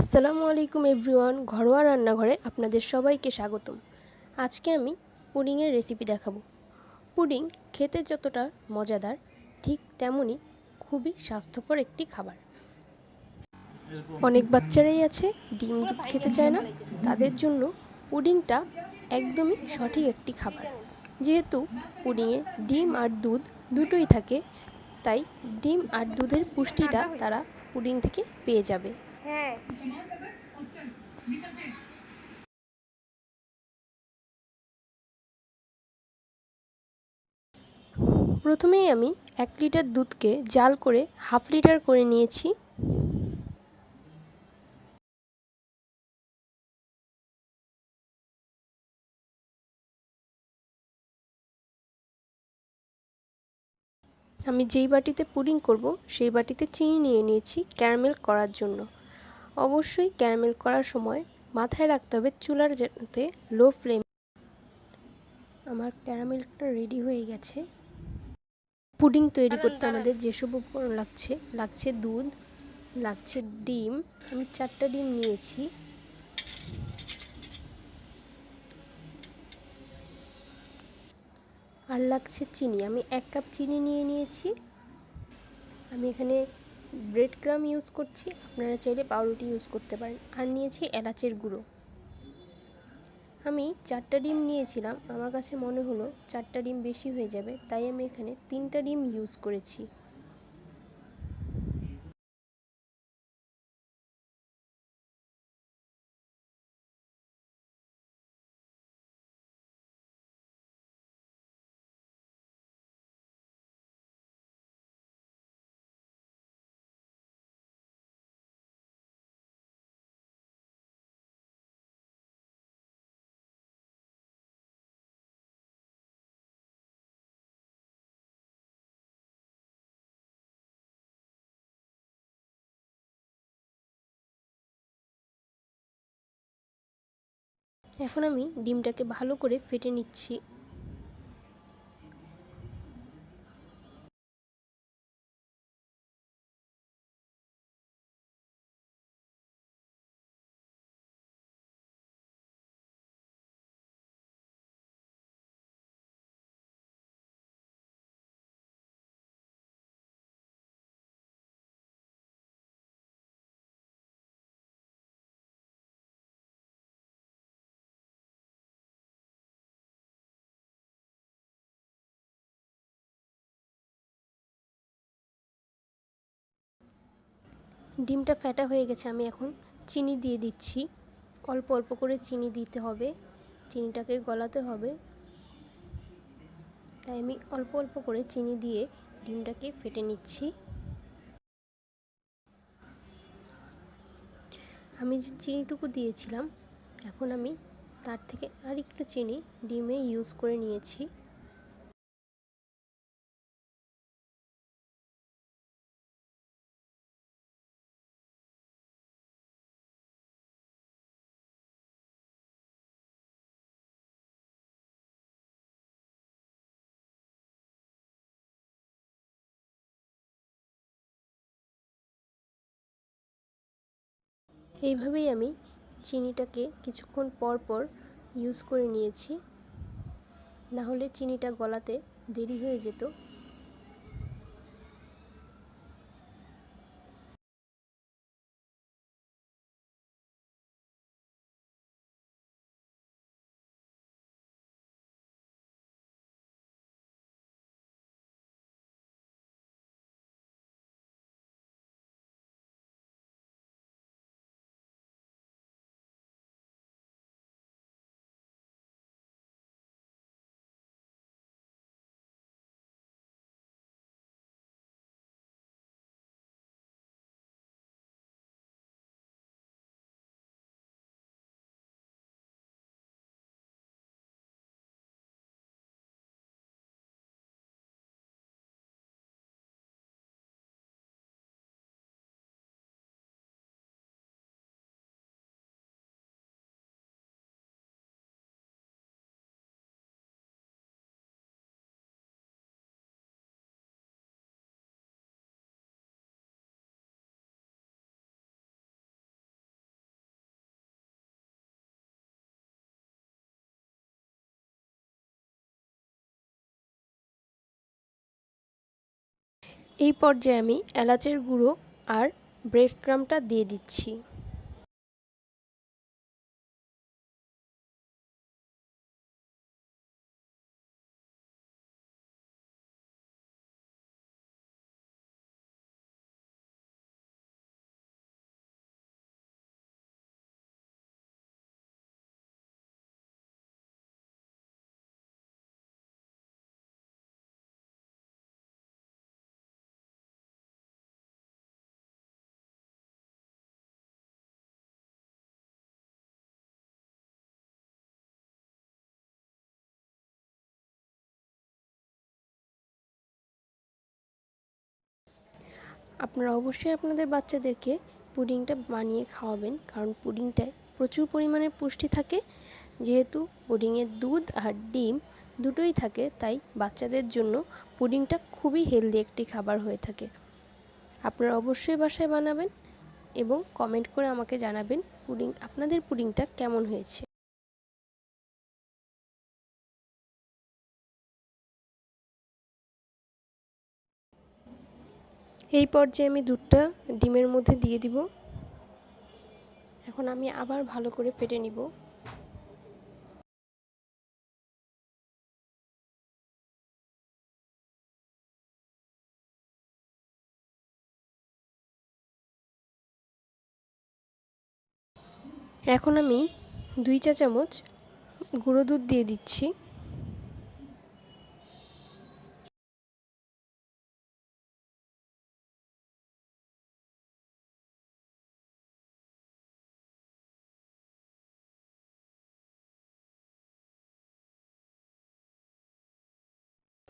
আসসালামু আলাইকুম এভরিওয়ান, ঘরোয়া রান্নাঘরে আপনাদের সবাইকে স্বাগতম। আজকে আমি পুডিংয়ের রেসিপি দেখাবো। পুডিং খেতে যতটা মজাদার, ঠিক তেমনই খুবই স্বাস্থ্যকর একটি খাবার। অনেক বাচ্চারাই আছে, ডিম দুধ খেতে চায় না, তাদের জন্য পুডিংটা একদমই সঠিক একটি খাবার। যেহেতু পুডিংয়ে ডিম আর দুধ দুটোই থাকে, তাই ডিম আর দুধের পুষ্টিটা তারা পুডিং থেকে পেয়ে যাবে। হ্যাঁ। প্রথমেই আমি এক লিটার দুধকে জাল করে হাফ লিটার করে নিয়েছি। আমি যেই বাটিতে পুডিং করব, সেই বাটিতে চিনি নিয়ে নিয়েছি ক্যারামেল করার জন্য। অবশ্যই ক্যারামেল করার সময় মাথায় রাখতে হবে চুলার যাতে লো ফ্লেম আমার ক্যারামেলটা রেডি হয়ে গেছে। পুডিং তৈরি করতে আমাদের যেসব উপকরণ লাগছে লাগছে দুধ লাগছে ডিম আমি চারটা ডিম নিয়েছি। আর লাগছে চিনি আমি এক কাপ চিনি নিয়ে নিয়েছি। আমি এখানে ব্রেড ক্রাম ইউজ করছি, আপনারা চাইলে পাউরুটি ইউজ করতে পারেন। আর নিয়েছি এলাচের গুঁড়ো। আমি চারটা ডিম নিয়েছিলাম, আমার কাছে মনে হলো চারটা ডিম বেশি হয়ে যাবে, তাই আমি এখানে তিনটা ডিম ইউজ করেছি। এখন আমি ডিমটাকে ভালো করে ফেটে নিচ্ছি। ডিমটা ফ্যাটা হয়ে গেছে, আমি এখন চিনি দিয়ে দিচ্ছি। অল্প অল্প করে চিনি দিতে হবে, চিনিটাকে গলাতে হবে। তাই আমি অল্প অল্প করে চিনি দিয়ে ডিমটাকে ফেটে নিচ্ছি। আমি যে চিনিটুকু দিয়েছিলাম, এখন আমি তার থেকে আর একটু চিনি ডিমে ইউজ করে নিয়েছি। এইভাবেই আমি চিনিটাকে কিছুক্ষণ পর পর ইউজ করে নিয়েছি। না হলে চিনিটা গলাতে দেরি হয়ে যেত। এই পর্যায়ে আমি এলাচের গুঁড়ো আর ব্রেড ক্রামটা দিয়ে দিচ্ছি। আপনারা অবশ্যই আপনাদের বাচ্চাদেরকে পুডিংটা বানিয়ে খাওয়াবেন, কারণ পুডিংটায় প্রচুর পরিমাণে পুষ্টি থাকে। যেহেতু পুডিংয়ে দুধ আর ডিম দুটোই থাকে, তাই বাচ্চাদের জন্য পুডিংটা খুবই হেলদি একটি খাবার হয়ে থাকে। আপনারা অবশ্যই বাসায় বানাবেন এবং কমেন্ট করে আমাকে জানাবেন পুডিং, আপনাদের পুডিংটা কেমন হয়েছে। এই পর্যায়ে আমি দুধটা ডিমের মধ্যে দিয়ে দিব। এখন আমি আবার ভালো করে ফেটে নিব। এখন আমি দুই চা চামচ গুঁড়ো দুধ দিয়ে দিচ্ছি।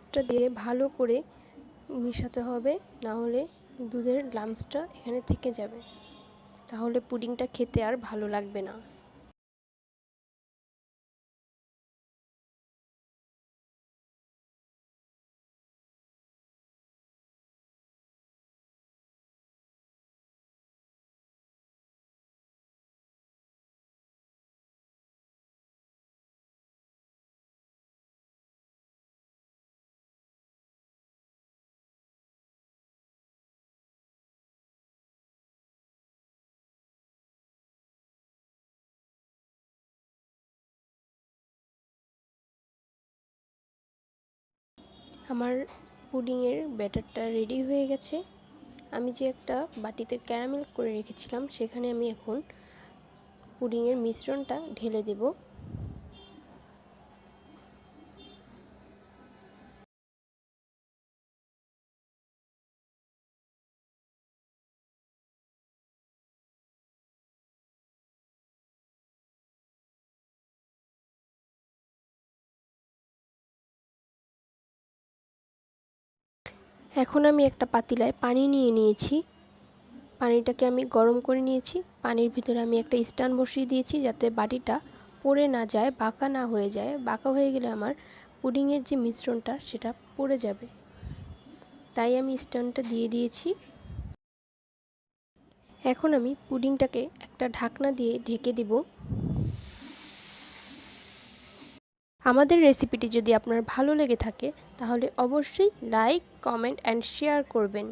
দুধটা দিয়ে ভালো করে মিশাতে হবে, না হলে দুধের লামসটা এখানে থেকে যাবে। তাহলে পুডিংটা খেতে আর ভালো লাগবে না। আমার পুডিংয়ের ব্যাটারটা রেডি হয়ে গেছে। আমি যে একটা বাটিতে ক্যারামেল করে রেখেছিলাম, সেখানে আমি এখন পুডিংয়ের মিশ্রণটা ঢেলে দেব। এখন আমি একটা পাতিলায় পানি নিয়ে নিয়েছি। পানিটাকে আমি গরম করে নিয়েছি। পানির ভিতরে আমি একটা স্ট্যান্ড বসিয়ে দিয়েছি যাতে বাটিটা পড়ে না যায়, বাঁকা না হয়ে যায়। বাঁকা হয়ে গেলে আমার পুডিংয়ের যে মিশ্রণটা, সেটা পড়ে যাবে। তাই আমি স্ট্যান্ডটা দিয়ে দিয়েছি। এখন আমি পুডিংটাকে একটা ঢাকনা দিয়ে ঢেকে দিব। আমাদের রেসিপিটি যদি আপনার ভালো লেগে থাকে, তাহলে অবশ্যই লাইক কমেন্ট অ্যান্ড শেয়ার করবেন।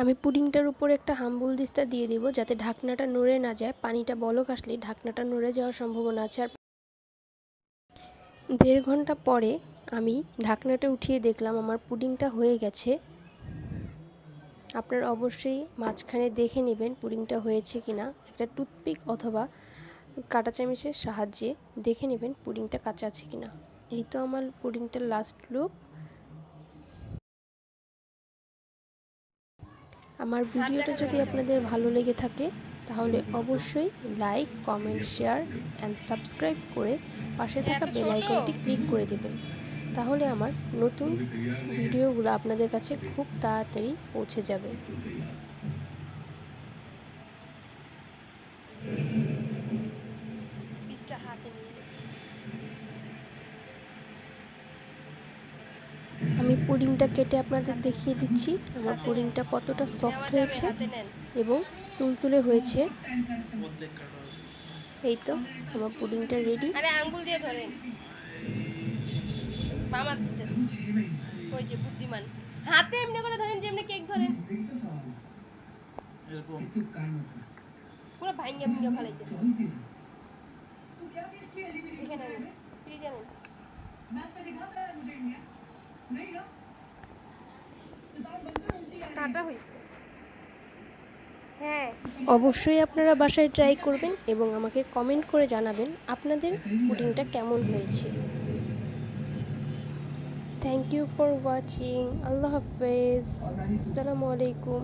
আমি পুডিংটার উপর একটা হাম্বুল দিস্তা দিয়ে দিব, যাতে ঢাকনাটা নড়ে না যায়। পানিটা বলক আসলে ঢাকনাটা নড়ে যাওয়ার সম্ভাবনা আছে। আর দেড় ঘণ্টা পরে আমি ঢাকনাটা উঠিয়ে দেখলাম আমার পুডিংটা হয়ে গেছে। আপনারা অবশ্যই মাঝখানে দেখে নেবেন পুডিংটা হয়েছে কি না একটা টুথপিক অথবা কাটা চামচের সাহায্যে দেখে নেবেন পুডিংটা কাঁচা আছে কি না এই তো আমার পুডিংটার লাস্ট লুক আমার ভিডিওটা যদি আপনাদের ভালো লেগে থাকে তাহলে অবশ্যই like comment share and subscribe করে পাশে থাকা বেল আইকনটি ক্লিক করে দেবেন। তাহলে আমার নতুন ভিডিওগুলো আপনাদের কাছে খুব তাড়াতাড়ি পৌঁছে যাবে। আমি পুডিংটা কেটে আপনাদের দেখিয়ে দিচ্ছি। আমার পুডিংটা কতটা সফট হয়েছে এবং তুলতুলে হয়েছে। এই তো আমার পুডিংটা রেডি। আরে আঙ্গুল দিয়ে ধরেন। মামা দিতেছে। ওই যে বুদ্ধিমান। হাতে এমনি করে ধরেন যে এমনি কেক ধরেন। পুরো ভাঙ্গা ভুঙ্গা ফেলাইতেছে। এখানে ফ্রিজে আনেন। কাটা হয়েছে। হ্যাঁ। অবশ্যই আপনারা বাসায় ট্রাই করবেন এবং আমাকে কমেন্ট করে জানাবেন আপনাদের পুডিংটা কেমন হয়েছে। থ্যাংক ইউ ফর ওয়াচিং আল্লাহ হাফেজ আসসালামু আলাইকুম